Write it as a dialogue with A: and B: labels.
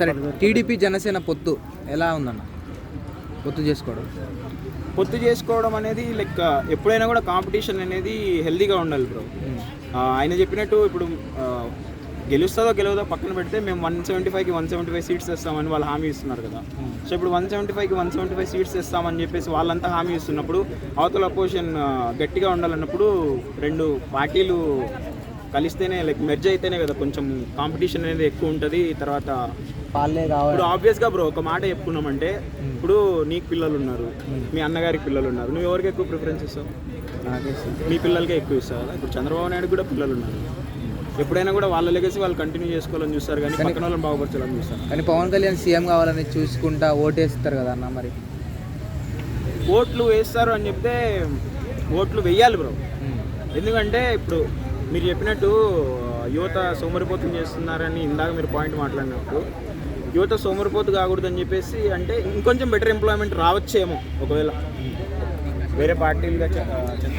A: సరే టీడీపీ జనసేన పొత్తు ఎలా ఉందన్న? పొత్తు చేసుకోవడం.
B: పొత్తు చేసుకోవడం అనేది లైక్ ఎప్పుడైనా కూడా కాంపిటీషన్ అనేది హెల్దీగా ఉండాలి బ్రో. ఆయన చెప్పినట్టు ఇప్పుడు గెలుస్తుందో గెలవదో పక్కన పెడితే మేము వన్ సెవెంటీ ఫైవ్కి వన్ సెవెంటీ ఫైవ్ సీట్స్ ఇస్తామని వాళ్ళు హామీ ఇస్తున్నారు కదా. సో ఇప్పుడు వన్ సెవెంటీ ఫైవ్కి వన్ సెవెంటీ ఫైవ్ సీట్స్ ఇస్తామని చెప్పేసి వాళ్ళంతా హామీ ఇస్తున్నప్పుడు అవతల అపోజిషన్ గట్టిగా ఉండాలన్నప్పుడు రెండు పార్టీలు కలిస్తేనే లైక్ మెర్జ్ అయితేనే కదా కొంచెం కాంపిటీషన్ అనేది ఎక్కువ ఉంటుంది. తర్వాత
A: వాళ్ళే కావాలి.
B: ఇప్పుడు ఆబ్వియస్గా బ్రో ఒక మాట చెప్పుకున్నామంటే ఇప్పుడు నీకు పిల్లలు ఉన్నారు మీ అన్నగారికి పిల్లలు ఉన్నారు నువ్వు ఎవరికి ఎక్కువ ప్రిఫరెన్స్ ఇస్తావు? మీ పిల్లలకే ఎక్కువ ఇస్తావు? ఇప్పుడు చంద్రబాబు నాయుడు కూడా పిల్లలు ఉన్నారు ఎప్పుడైనా కూడా వాళ్ళ లెగసి వాళ్ళు కంటిన్యూ చేసుకోవాలని చూస్తారు కానీ పక్కన వాళ్ళని బాగుపరచాలని చూస్తారు.
A: కానీ పవన్ కళ్యాణ్ సీఎం కావాలని చూసుకుంటా ఓటేస్తారు కదా అన్న మరి.
B: ఓట్లు వేస్తారు అని చెప్తే ఓట్లు వెయ్యాలి బ్రో ఎందుకంటే ఇప్పుడు మీరు చెప్పినట్టు యువత సోమరిపోతం చేస్తున్నారని ఇందాక మీరు పాయింట్ మాట్లాడినప్పుడు యువత సోమరిపోతు కాకూడదని చెప్పేసి అంటే ఇంకొంచెం బెటర్ ఎంప్లాయ్మెంట్ రావచ్చేమో ఒకవేళ. వేరే పార్టీలుగా చంద్రబాబు